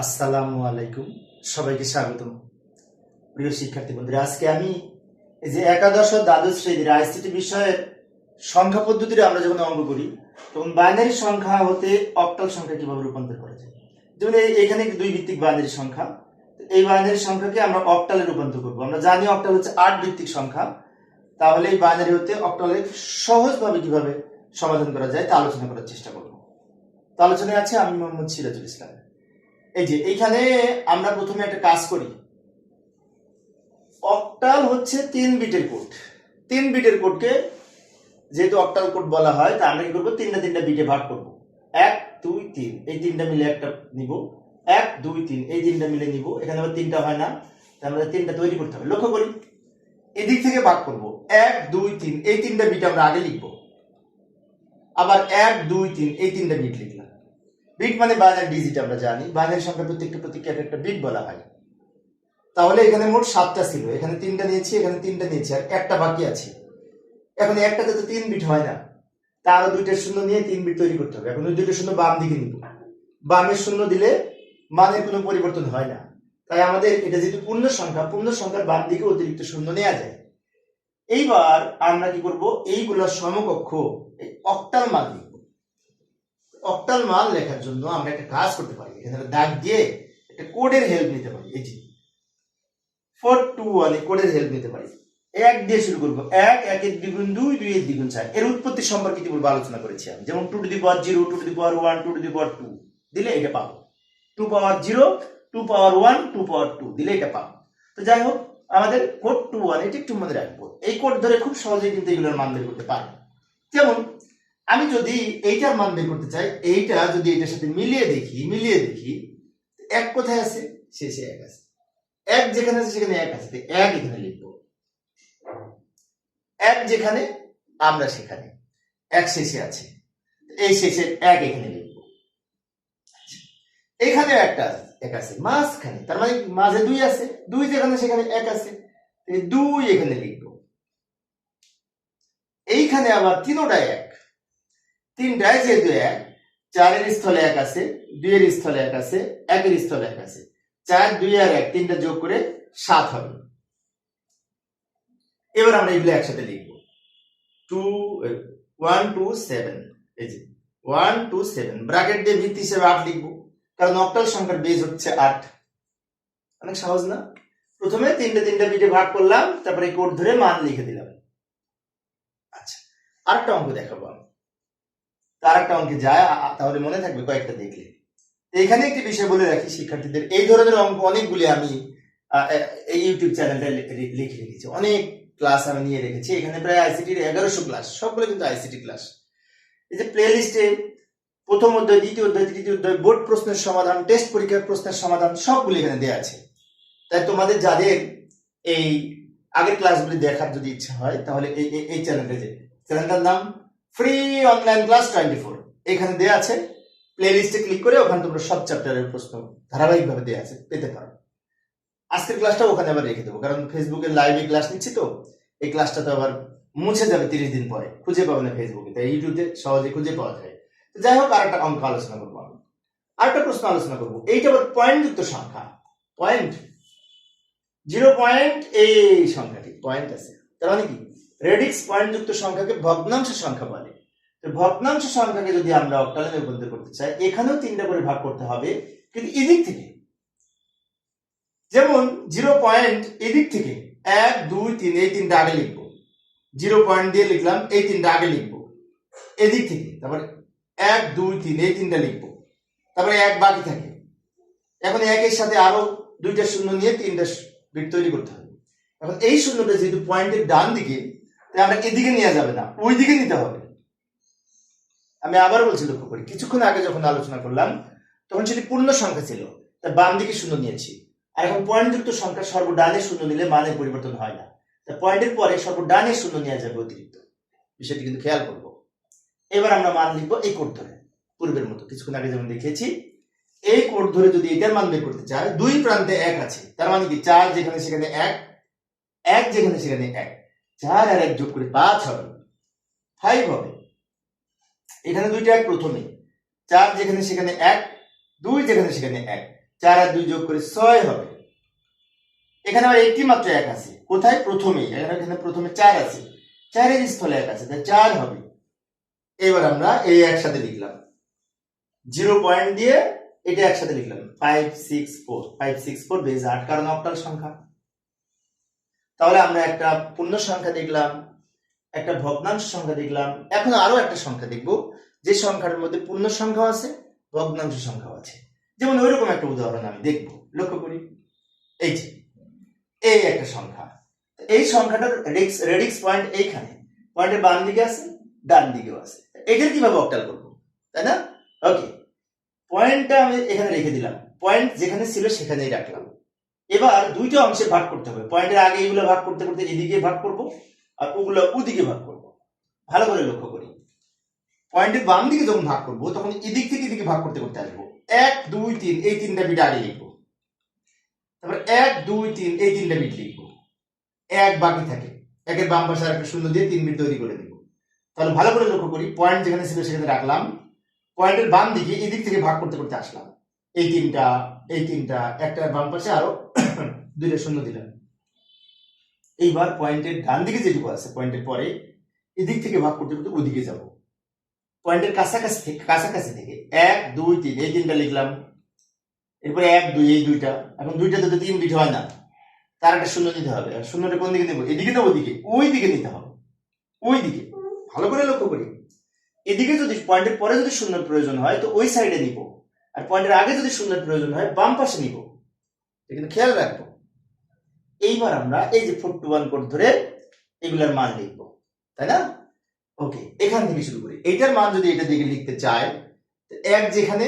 আসসালামু আলাইকুম। সবাইকে স্বাগতম। প্রিয় শিক্ষার্থী বন্ধুরা, আজকে আমি যে একাদশ দ্বাদশ শ্রেণির আইসিটি বিষয়ের সংখ্যা পদ্ধতিতে আমরা যখন অঙ্ক করি, তখন বাইনারি সংখ্যা হতে অক্টাল সংখ্যা কীভাবে রূপান্তর করা যায়? যেমন এখানে দুই ভিত্তিক বাইনারি সংখ্যা। এই বাইনারি সংখ্যাকে আমরা অক্টালে রূপান্তর করব। আমরা জানি অক্টাল হচ্ছে আট ভিত্তিক সংখ্যা। তাহলে এই বাইনারি হতে অক্টালে সহজভাবে কীভাবে সমাধান করা যায় তা আলোচনা করার চেষ্টা করব। তো আলোচনায় আছে আমি মোহাম্মদ সিরাজুল ইসলাম। এই যে এইখানে আমরা প্রথমে একটা কাজ করি। অক্টাল হচ্ছে তিন বিটের কোড। তিন বিটের কোডকে যেহেতু অক্টাল কোড বলা হয়, তা আমরা কি করব? তিনটা তিনটা বিটে ভাগ করব। এক, দুই, তিন, এই তিনটা মিলে একটা নিব। এক, দুই, তিন, এই তিনটা মিলে নিব। এখানে আবার তিনটা হয় না তাই আমরা তিনটা তৈরি করতে হবে। লক্ষ্য করি, এদিক থেকে ভাগ করব। এক, দুই, তিন, এই তিনটা বিট আমরা আগে লিখব। আবার এক, দুই, তিন, এই তিনটা বিট লিখলাম। বিট মানে বাইনারি ডিজিট আমরা জানি বাইনারি সংখ্যা প্রত্যেকটা প্রতীককে এক একটা বিট বলা হয়। তাহলে এখানে মোট সাতটা ছিল, এখানে তিনটা নিয়েছি, এখানে তিনটা নিয়েছি, আর একটা বাকি আছে। এখন একটাতে তো তিন বিট হয় না। তারও দুইটা শূন্য নিয়ে তিন বিট তৈরি করতে হবে। এখন ওই দুইটা শূন্য বাম দিকে নিব। বামের শূন্য দিলে মানের কোনো পরিবর্তন হয় না। তাই আমাদের এটা যেহেতু পূর্ণ সংখ্যা, পূর্ণ সংখ্যার বাম দিকে অতিরিক্ত শূন্য নেওয়া যায়। এইবার আমরা কি করব? এইগুলোর সমকক্ষ অক্টাল মান অক্টাল মান লেখার জন্য আমরা একটা কাজ করতে পারি। এখানে দাগ দিয়ে একটা কোডের হেল্প নিতে পারি, এই যে। ফোর টু ওয়ান কোডের হেল্প নিতে পারি। এক দিয়ে শুরু করব। এক একের দ্বিগুণ দুই দুই এর দ্বিগুণ চার। এর উৎপত্তি সম্পর্কে ইতিপূর্বে আলোচনা করেছি আমি। যেমন two to the power zero two to the power one two to the power two দিলে এটা পাবো। Two power zero two power one two power two দিলে এটা পাবো। তো যাই হোক, আমাদের কোড টু ওয়ান এটি একটু মনে রাখব এই কোড ধরে খুব সহজেই কিন্তু এগুলোর মান বের করতে পারব। যেমন আমি যদি এইটার মান বের করতে চাই, এইটা যদি এটার সাথে মিলিয়ে দেখি মিলিয়ে দেখি এক কোথায় আছে? শেষে এক আছে। এক যেখানে আছে, সেখানে এক আছে। এক এখানে লিখব। এক যেখানে, আমরা সেখানে। এক শেষে আছে। এই শেষে এক এখানে লিখব। এখানে একটা এক আছে। মাঝখানে। তার মানে মাঝে দুই আছে। দুই যেখানে, সেখানে এক আছে। দুই এখানে লিখব। এইখানে আবার তিনোটায় এক। তিনটায় যেহেতু এক, চারের স্থলে এক আছে, দুইয়ের স্থলে এক আছে, একের স্থলে এক আছে। চার, দুই আর এক, তিনটা যোগ করে সাত হবে। এবার আমরা এগুলো একসাথে লিখব। Two one, two, seven. এই যে, ওয়ান, টু, সেভেন। ব্র্যাকেট দিয়ে ভিত্তি হিসেবে আট লিখব, কারণ অক্টাল সংখ্যার বেজ হচ্ছে আট। অনেক সহজ না? প্রথমে তিনটে তিনটে বিটে ভাগ করলাম, তারপরে কোড ধরে মান লিখে দিলাম। আচ্ছা আরেকটা অঙ্ক দেখাবো আমি। তো আরেকটা অঙ্কে যায় তাহলে মনে থাকবে কয়েকটা দেখলে। এখানে একটি বিষয় বলে রাখি, শিক্ষার্থীদের, এই ধরনের অঙ্ক অনেকগুলি আমি এই ইউটিউব চ্যানেলটা লিখে রেখেছি। অনেক ক্লাস আমি নিয়ে রেখেছি। এখানে প্রায় আইসিটির এগারোশো ক্লাস সবগুলো কিন্তু আইসিটি ক্লাস এই যে প্লে লিস্টে প্রথম অধ্যায়, দ্বিতীয় অধ্যায়, তৃতীয় অধ্যায়, বোর্ড প্রশ্নের সমাধান টেস্ট পরীক্ষার প্রশ্নের সমাধান, সবগুলো এখানে দেওয়া আছে। তাই তোমাদের, যাদের এই আগের ক্লাসগুলি দেখার যদি ইচ্ছা হয়, তাহলে এই, এই- যে চ্যানেলটার নাম free online class twenty four এখানে দেওয়া আছে প্লে লিস্টে ক্লিক করে ওখানে তোমরা সব চ্যাপ্টারের প্রশ্ন ধারাবাহিকভাবে দেওয়া আছে, পেতে পারো। আজকের ক্লাসটা ওখানে আবার রেখে দেবো, কারণ ফেসবুকে লাইভে ক্লাস নিচ্ছি তো, এই ক্লাসটা তো আবার মুছে যাবে তিরিশ দিন পরে। খুঁজে পাবে না ফেসবুকে তাই ইউটিউবে সহজে খুঁজে পাওয়া যায়। যাই হোক আর একটা অঙ্ক আলোচনা করব আমি আরেকটা প্রশ্ন আলোচনা করব, এইটা আবার পয়েন্ট যুক্ত সংখ্যা। পয়েন্ট জিরো পয়েন্ট এই সংখ্যাটি পয়েন্ট আছে। তার মানে কি? রেডিক্স পয়েন্ট যুক্ত সংখ্যাকে ভগ্নাংশ সংখ্যা বলে। তো ভগ্নাংশ সংখ্যাকে যদি আমরা অক্টালে রূপান্তর করতে চাই, এখানেও তিনটা করে ভাগ করতে হবে, কিন্তু এদিক থেকে। যেমন জিরো পয়েন্ট এদিক থেকে এক, দুই, তিন, এই তিনটা আগে লিখব। জিরো পয়েন্ট দিয়ে লিখলাম, এই তিনটা আগে লিখব। এদিক থেকে, তারপরে এক, দুই, তিন, এই তিনটা লিখব। তারপরে এক বাকি থাকে। এখন একের সাথে আরও দুইটা শূন্য নিয়ে তিনটা বিট তৈরি করতে হবে। এখন এই শূন্যটা যেহেতু পয়েন্টের ডান দিকে আমরা এদিকে নেওয়া যাবে না ওই দিকে নিতে হবে। আমি আবার বলছি লক্ষ্য করি, কিছুক্ষণ আগে যখন আলোচনা করলাম, তখন সেটি পূর্ণ সংখ্যা ছিল তাই বাম দিকে শূন্য নিয়েছি। আর এখন পয়েন্ট যুক্ত সংখ্যা সর্বডানে শূন্য নিলে মানের পরিবর্তন হয় না। তা পয়েন্টের পরে সর্ব সর্বডানে শূন্য নেওয়া যাবে অতিরিক্ত। বিষয়টি কিন্তু খেয়াল করব। এবার আমরা মান লিখব এই কোড ধরে, পূর্বের মতো। কিছুক্ষণ আগে যেমন দেখিয়েছি, এই কোড ধরে যদি এটার মান বের করতে চায়, দুই প্রান্তে এক আছে। তার মানে কি? চার যেখানে সেখানে এক এক যেখানে সেখানে এক। চার আর এক যোগ করে পাঁচ হবে। ফাইভ হবে। এখানে দুইটা এক প্রথমে। চার যেখানে সেখানে এক, দুই যেখানে সেখানে এক। চার আর দুই যোগ করে ছয় হবে। এখানে আবার একটি মাত্র এক আছে। কোথায়? প্রথমে। এখানে প্রথমে চার আছে। চারের স্থলে এক আছে। তাই চার হবে। এবার আমরা এই একসাথে লিখলাম। জিরো পয়েন্ট দিয়ে এটা একসাথে লিখলাম। Five six four five six four base আট। কারণ অক্টাল সংখ্যা। তাহলে আমরা একটা পূর্ণ সংখ্যা দেখলাম, একটা ভগ্নাংশ সংখ্যা দেখলাম, এখন আরও একটা সংখ্যা দেখব, যে সংখ্যার মধ্যে পূর্ণ সংখ্যা আছে, ভগ্নাংশ সংখ্যা আছে। যেমন ওইরকম একটা উদাহরণ আমি দেখব, লক্ষ্য করি, এই যে, এই একটা সংখ্যা। এই সংখ্যাটার রেডিক্স রেডিক্স পয়েন্ট এইখানে, পয়েন্টের বাম দিকে আছে, ডান দিকেও আছে। এটার কীভাবে অক্টাল করব, তাই না? ওকে, পয়েন্টটা আমি এখানে রেখে দিলাম, পয়েন্ট যেখানে ছিল সেখানেই রাখলাম। এবার দুইটা অংশে ভাগ করতে হবে। পয়েন্টের আগে এইগুলো ভাগ করতে করতে এদিকে ভাগ করব আর ওগুলো ওদিকে ভাগ করব। ভালো করে লক্ষ্য করি। পয়েন্টের বাম দিকে যখন ভাগ করব, তখন এদিক থেকে এদিকে ভাগ করতে করতে আসব। এক, দুই, তিন, এই তিনটা বিট আগে লিখব। তারপর এক, দুই, তিন, এই তিনটা বিট লিখব। এক বাকি থাকে। একের বাম পাশে আর একটা শূন্য দিয়ে তিন বিট তৈরি করে দিব। তাহলে ভালো করে লক্ষ্য করি। পয়েন্ট যেখানে ছিল সেখানে রাখলাম। পয়েন্টের বাম দিকে এদিক থেকে ভাগ করতে করতে আসলাম। এই তিনটা এই তিনটা, একটা বাম পাশে আরও দুইটা শূন্য দিলাম। এইবার পয়েন্টের ডান দিকে যেটুকু আছে পয়েন্টের পরে এদিক থেকে ভাগ করতে করতে ওদিকে যাব। পয়েন্টের কাছাকাছি থেকে কাছাকাছি থেকে এক, দুই, তিন, এই তিনটা লিখলাম। এরপরে এক, দুই, এই দুইটা। এখন দুইটা তো তিন বিট হয় না। তার একটা শূন্য দিতে হবে। আর শূন্যটা কোন দিকে নেব এদিকে না ওদিকে। ওই দিকে নিতে হবে। ওই দিকে। ভালো করে লক্ষ্য করি। এদিকে যদি পয়েন্টের পরে যদি শূন্যের প্রয়োজন হয়, তো ওই সাইডে নিব। আর পয়েন্টের আগে যদি শূন্যের প্রয়োজন হয়, বাম পাশে নিব। কিন্তু খেয়াল রাখব। এইবার আমরা এই যে ফোর টু ওয়ান কোড ধরে এগুলার মান লিখব, তাই না? ওকে এখান থেকে শুরু করি। এইটার মান যদি এটা দিকে লিখতে চাই এক যেখানে,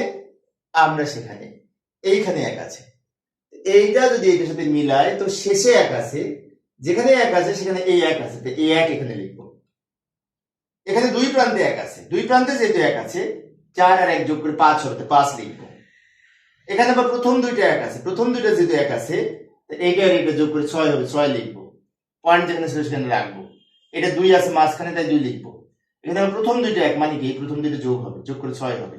আমরা সেখানে। এইখানে এক আছে। এইটা যদি এটার সাথে মিলায়, তো শেষে এক আছে। যেখানে এক আছে, সেখানে এই এক আছে। তো এই এক এখানে লিখব। এখানে দুই প্রান্তে এক আছে। দুই প্রান্তে যেহেতু এক আছে, চার আর এক যোগ করে পাঁচ হবে পাঁচ লিখব। এখানে আবার প্রথম দুইটা এক আছে, প্রথম দুইটা যেহেতু এক আছে এইটা আর এইটা যোগ করে ছয় হবে, ছয় লিখব। পয়েন্ট যেখানে সেখানে রাখব। এটা দুই আছে মাঝখানে, তাই দুই লিখব। এখানে আবার প্রথম দুইটা এক মানে কি? প্রথম দুইটা যোগ হবে, যোগ করে ছয় হবে।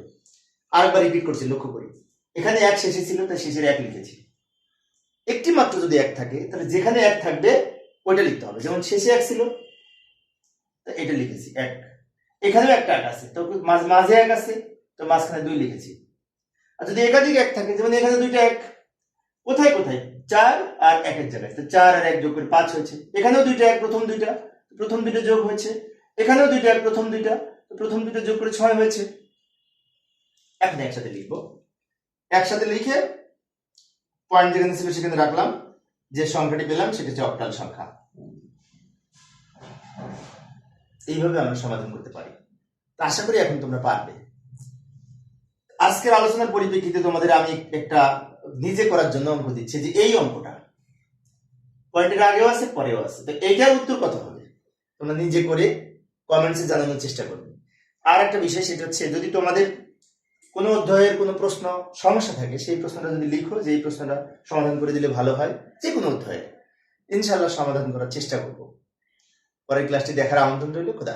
আরেকবার রিপিট করছি, লক্ষ্য করি। এখানে এক শেষে ছিল, তাই শেষের এক লিখেছি। একটি মাত্র যদি এক থাকে, তাহলে যেখানে এক থাকবে, ওইটা লিখতে হবে। যেমন শেষে এক ছিল এটা লিখেছি, এক। এখানেও একটা এক আছে, তো মাঝে এক আছে, তো মাঝখানে দুই লিখেছি। আর যদি একাধিক এক থাকে, যেমন এখানে দুইটা এক, কোথায় কোথায়? চার আর এক একের জায়গায়। চার আর এক যোগ করে পাঁচ হয়েছে। এখানেও দুইটা এক, প্রথম দুইটা প্রথম দুইটা যোগ হয়েছে। এখানেও দুইটা এক, প্রথম দুইটা প্রথম দুইটা যোগ করে ছয় হয়েছে। এখন একসাথে লিখব। একসাথে লিখে পয়েন্ট যেখানে ছিল সেখানে রাখলাম। যে সংখ্যাটি পেলাম সেটা হচ্ছে অক্টাল সংখ্যা। এইভাবে আমরা সমাধান করতে পারি। আশা করি এখন তোমরা পারবে। আজকের আলোচনার পরিপ্রেক্ষিতে তোমাদের আমি একটা নিজে করার জন্য অঙ্ক দিচ্ছি যে এই অঙ্কটা। পয়েন্টের আগেও আছে, পরেও আছে। তো এইটার উত্তর কত হবে? তোমরা নিজে করে কমেন্টসে জানানোর চেষ্টা করবে। আর একটা বিষয় সেটা হচ্ছে, যদি তোমাদের কোনো অধ্যায়ের কোনো প্রশ্ন, সমস্যা থাকে, সেই প্রশ্নটা যদি লিখো যে এই প্রশ্নটা সমাধান করে দিলে ভালো হয় যে কোনো অধ্যায়ে। ইনশাল্লাহ সমাধান করার চেষ্টা করব। পরের ক্লাসটি দেখার আমন্ত্রণ রইল, খোদা